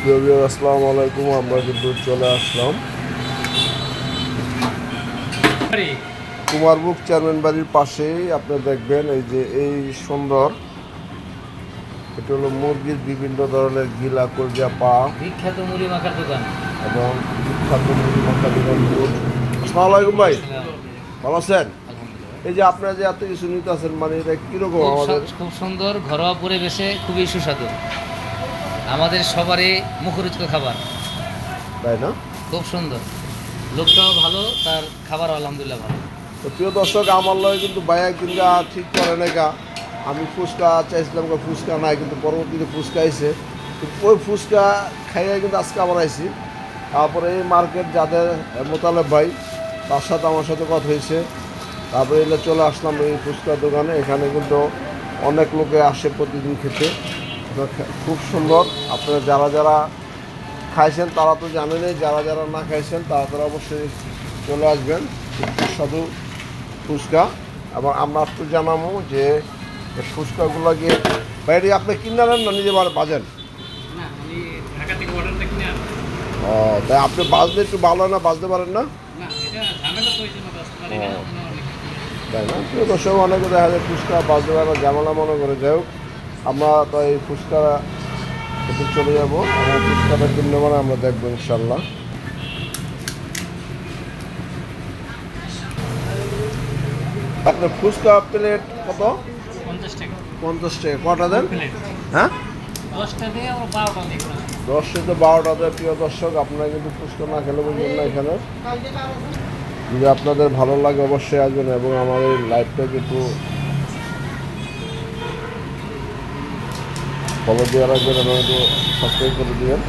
প্রিয় আসসালামু আলাইকুম আমরা কিন্তু চলে আসলাম। কুমারবুক চেয়ারম্যান বাড়ির পাশেই আপনি দেখবেন এই যে এই সুন্দর এটা হলো মুরগির বিভিন্ন ধরনের গিলা কলজা পা বিখ্যাত মুড়ি মাখার দোকান। এবং বিখ্যাত মুরগি মাখা দোকান। আসসালামু আলাইকুম ভাই। ভালো আছেন? এই যে আপনারা যে এত কিছু নিতে আছেন মানে এটা কীরকম আমাদের? খুব সুন্দর ঘরোয়া পরিবেশে খুবই সুস্বাদু। আমাদের সবারই মুখরোচক খাবার। তাই না? খুব সুন্দর। লোকটাও ভালো তার খাবার আলহামদুলিল্লাহ ভালো। তো প্রিয় দর্শক আমার লগে কিন্তু ভাইয়া কিন্তু ঠিক করে নাকা আমি ফুচকা চাইছিলাম ফুচকা নাই কিন্তু পরবর্তীতে ফুচকা আইছে। তো ওই ফুচকা খাইয়ে কিন্তু আজকে আবার আইছি। তারপরে এই মার্কেট যাদের মোতালেব ভাই তার সাথে আমার সাথে কথা হয়েছে তারপরে এলে চলে আসলাম এই ফুচকার দোকানে। এখানে কিন্তু অনেক লোকে আসে প্রতিদিন খেতে। খুব সুন্দর। আপনারা যারা যারা খাইছেন তারা তো জানেনই যারা যারা না খাইছেন তারা তারা অবশ্যই চলে আসবেন। সুস্বাদু ফুচকা। এবং আমরা একটু জানাব যে এই ফুচকাগুলো গিয়ে বাইরে আপনি কিনে আনেন না নিজে বাজেন না আমি ঢাকা থেকে অর্ডারটা কিনে আনি ও তাই আপনি বাজলে একটু ভালো হয় না বাজতে পারেন না? তাই না? দর্শক অনেকে দেখা যায় ফুচকা বাজতে পারে না ঝামেলা মনে করে। যাই হোক আমরা তো এই ফুচকা একটু চলে যাব। আমার ফুচকাটা কিনলে মানে আমরা দেখব ইনশাল্লাহ আপনার ফুচকা প্লেট কত? পঞ্চাশ টাকা। পঞ্চাশ টাকা। কটা দেন? হ্যাঁ? দশটা আর বারোটা দিয়ে প্রিয় দর্শক আপনারা কিন্তু ফুচকা না খেলে না এখানে। যদি আপনাদের ভালো লাগে অবশ্যই আসবেন এবং আমার এই লাইভটাকে একটু ফলো দিয়ে রাখবেন এবং সাবস্ক্রাইব করে দিবেন।